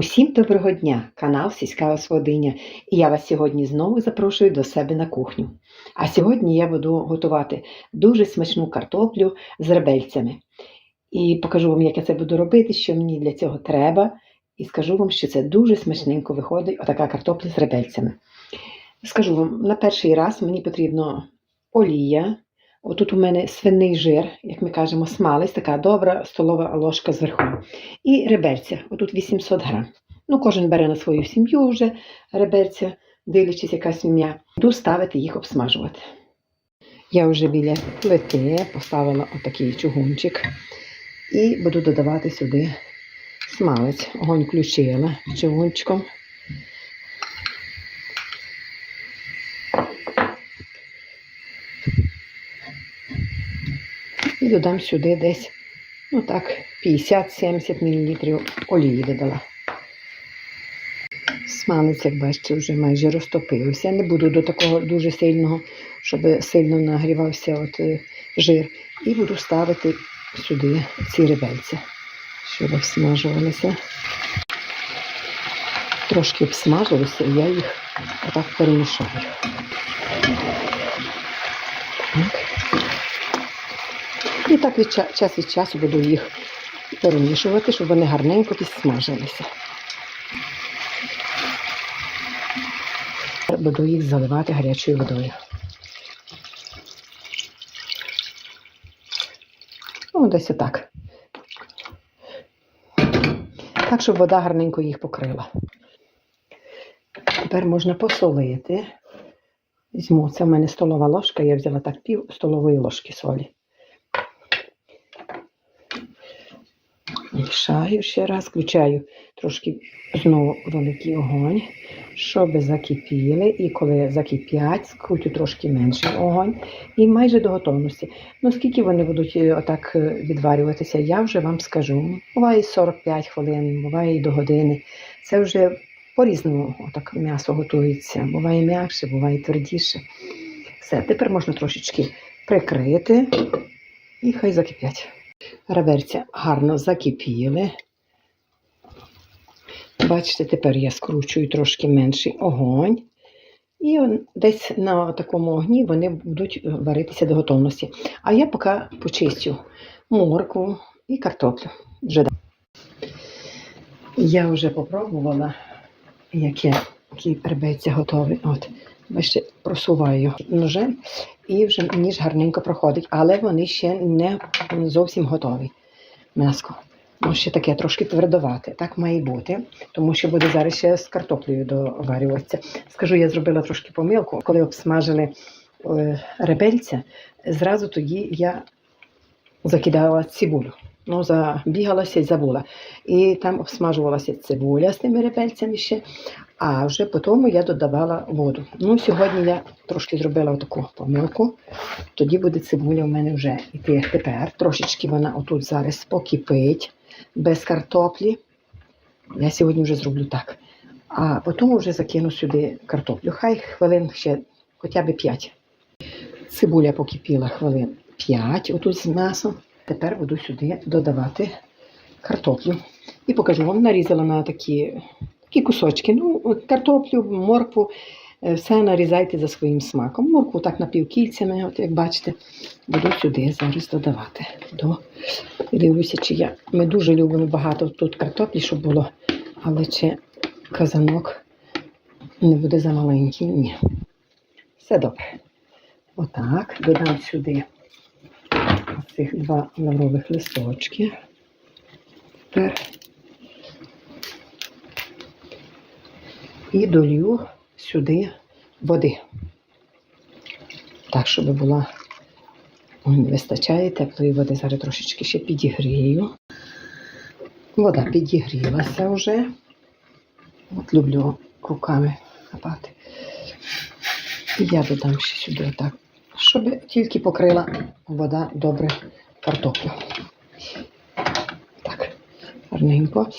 Усім доброго дня, канал Сільська Господиня, і я вас сьогодні знову запрошую до себе на кухню. А сьогодні я буду готувати дуже смачну картоплю з ребельцями. І покажу вам, як я це буду робити, що мені для цього треба, і скажу вам, що це дуже смачненько виходить отака картопля з ребельцями. Скажу вам, на перший раз мені потрібно олія. Отут у мене свиний жир, як ми кажемо, смалець, така добра столова ложка зверху. І реберця, отут 800 грам. Ну, кожен бере на свою сім'ю вже реберця, дивлячись, яка сім'я. Буду ставити їх обсмажувати. Я вже біля плити поставила отакий чугунчик і буду додавати сюди смалець. Огонь включила чугунчиком. І додам сюди десь, ну так, 50-70 мл олії додала. Смалець, як бачите, вже майже розтопився. Не буду до такого дуже сильного, щоб сильно нагрівався от е, жир. І буду ставити сюди ці ребельця, щоб обсмажувалися. Трошки обсмажилися, і я їх отак перемішаю. Так. І так від ча- час від часу буду їх перемішувати, щоб вони гарненько підсмажилися. Буду їх заливати гарячою водою. Ну, десь отак. Так, щоб вода гарненько їх покрила. Тепер можна посолити. Візьму, це в мене столова ложка, я взяла так пів столової ложки солі. Мішаю ще раз, включаю трошки знову великий огонь, щоб закипіли. І коли закипять, скрутю трошки менший огонь і майже до готовності. Ну, скільки вони будуть е, отак е, відварюватися, я вже вам скажу. Буває 45 хвилин, буває і до години. Це вже по-різному отак м'ясо готується. Буває м'якше, буває твердіше. Все, тепер можна трошечки прикрити і хай закипять. Реверця гарно закипіли. Бачите, тепер я скручую трошки менший огонь. І десь на такому огні вони будуть варитися до готовності. А я поки почистю моркву і картоплю. Вже Я вже попробувала, яке, які ребеця готові. От, бачите, просуваю ножем і вже ніж гарненько проходить, але вони ще не зовсім готові. М'яско. Ну, ще таке трошки твердовате. Так має бути, тому що буде зараз ще з картоплею доварюватися. Скажу, я зробила трошки помилку, коли обсмажили е, ребельця, зразу тоді я закидала цибулю. Ну, забігалася і забула. І там обсмажувалася цибуля з тими ребельцями ще, а вже потім я додавала воду. Ну, сьогодні я трошки зробила таку помилку. Тоді буде цибуля у мене вже йти тепер. Трошечки вона отут зараз покипить без картоплі. Я сьогодні вже зроблю так. А потім вже закину сюди картоплю. Хай хвилин ще хоча б 5. Цибуля покипіла хвилин 5 отут з м'ясом. Тепер буду сюди додавати картоплю. І покажу вам, нарізала на такі, такі кусочки. Ну, картоплю, моркву, е, все нарізайте за своїм смаком. Моркву так напівкільцями, от як бачите, буду сюди зараз додавати. До... Дивлюся, чи я. Ми дуже любимо багато тут картоплі, щоб було, але чи казанок не буде замаленький. Ні. Все добре. Отак, додам сюди цих два лаврових листочки. Тепер і долью сюди води. Так, щоб була не вистачає теплої води. Зараз трошечки ще підігрію. Вода підігрілася вже. От люблю руками хапати. Я додам ще сюди отак, щоб тільки покрила вода добре картоплю. Так, гарненько.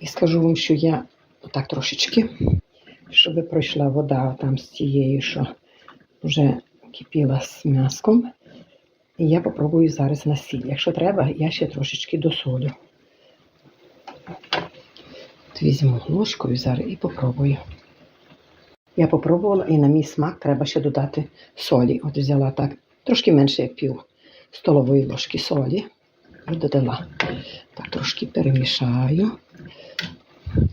І скажу вам, що я отак трошечки, щоб пройшла вода там з тією, що вже кипіла з м'яском. І я попробую зараз на. Якщо треба, я ще трошечки досолю. От візьму ложкою зараз і попробую. Я попробувала і на мій смак треба ще додати солі. От взяла так, трошки менше як пів столової ложки солі і додала. Так, трошки перемішаю.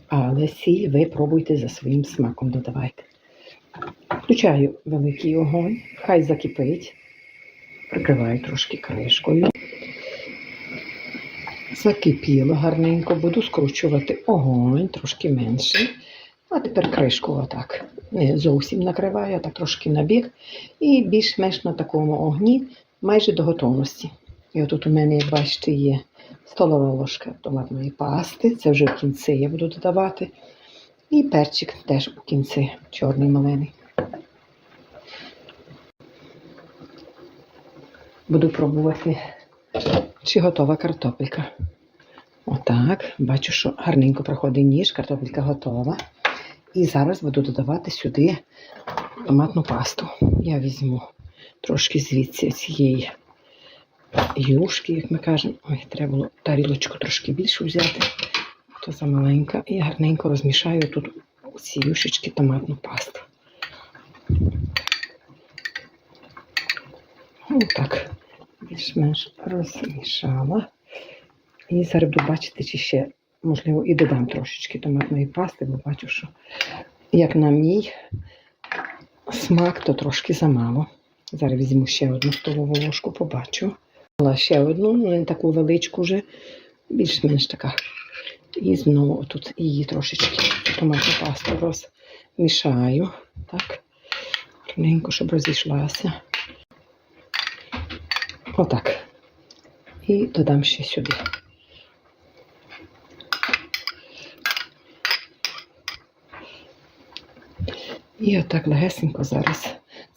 Але сіль ви пробуйте за своїм смаком додавайте. Включаю великий огонь, хай закипить. Прикриваю трошки кришкою. Закипіло гарненько, буду скручувати огонь, трошки менший. А тепер кришку отак. Не зовсім накриваю, а так трошки на бік. І більш-менш на такому огні майже до готовності. І отут у мене, як бачите, є столова ложка томатної пасти. Це вже в кінці я буду додавати. І перчик теж у кінці, чорний малений. Буду пробувати, чи готова картопелька. Отак. Бачу, що гарненько проходить ніж, картопелька готова. І зараз буду додавати сюди томатну пасту. Я візьму трошки звідси цієї юшки, як ми кажемо. Ой, треба було тарілочку трошки більшу взяти, то замаленька. І гарненько розмішаю тут у ці юшечки томатну пасту. Отак, більш-менш розмішала. І зараз буду бачити, чи ще, можливо, і додам трошечки томатної пасти, бо бачу, що як на мій смак, то трошки замало. Зараз візьму ще одну столову ложку, побачу. Дала ще одну, ну не таку величку вже, більш-менш така. І знову тут її трошечки томатну пасту розмішаю. Так, гарненько, щоб розійшлася. Отак. І додам ще сюди. І отак легесенько зараз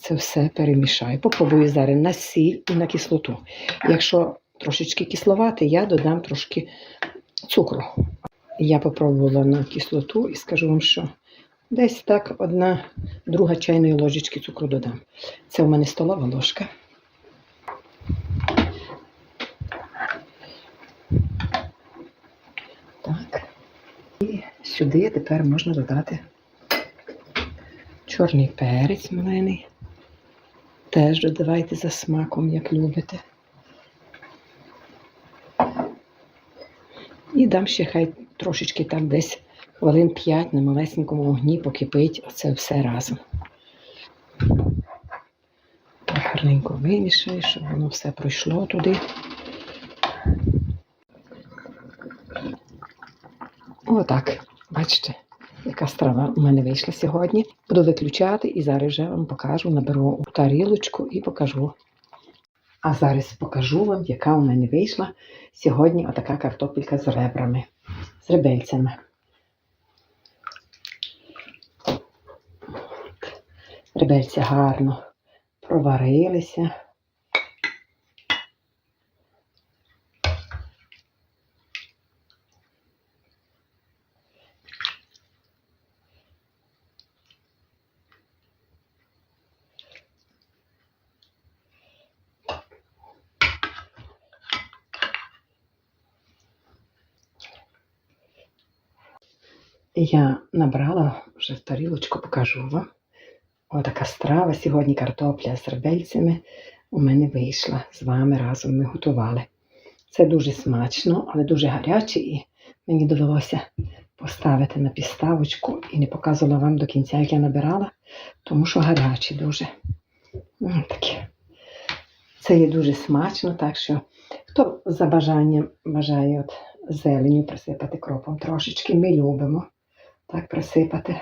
це все перемішаю. Попробую зараз на сіль і на кислоту. Якщо трошечки кисловати, я додам трошки цукру. Я попробувала на кислоту і скажу вам, що десь так одна друга чайної ложечки цукру додам. Це у мене столова ложка. Так. І сюди тепер можна додати чорний перець малений. Теж додавайте за смаком, як любите. І дам ще хай трошечки так десь хвилин 5 на малесенькому вогні покипить оце все разом. Так гарненько вимішаю, щоб воно все пройшло туди. Отак, бачите, яка страва у мене вийшла сьогодні. Буду виключати і зараз вже вам покажу, наберу тарілочку і покажу. А зараз покажу вам, яка у мене вийшла сьогодні отака картопелька з ребрами, з ребельцями. Ребельця гарно проварилися. Я набрала вже в тарілочку, покажу вам. Отака страва сьогодні картопля з ребельцями у мене вийшла. З вами разом ми готували. Це дуже смачно, але дуже гаряче, і мені довелося поставити на підставочку і не показувала вам до кінця, як я набирала, тому що гарячі дуже. Таке. Це є дуже смачно, так що хто за бажанням бажає от зеленю присипати кропом трошечки, ми любимо так присипати.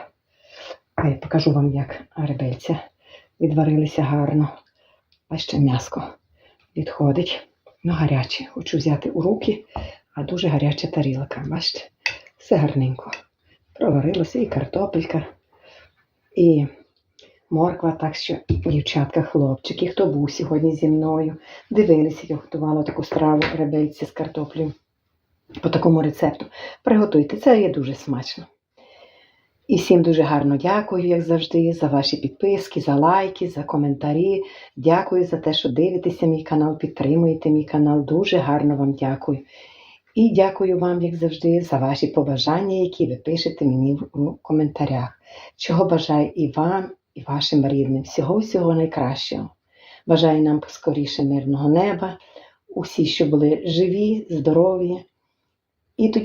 А я покажу вам, як ребельця відварилися гарно. Бачите, м'яско відходить. Ну, гаряче. Хочу взяти у руки, а дуже гаряча тарілка. Бачите? Все гарненько. Проварилося і картопелька, і морква. Так що, дівчатка, хлопчики, хто був сьогодні зі мною, дивилися, я готувала таку страву ребельці з картоплею по такому рецепту. Приготуйте, це є дуже смачно. І всім дуже гарно дякую, як завжди, за ваші підписки, за лайки, за коментарі. Дякую за те, що дивитеся мій канал, підтримуєте мій канал. Дуже гарно вам дякую. І дякую вам, як завжди, за ваші побажання, які ви пишете мені в коментарях. Чого бажаю і вам, і вашим рідним. Всього-всього найкращого. Бажаю нам поскоріше мирного неба, усі, що були живі, здорові. І тоді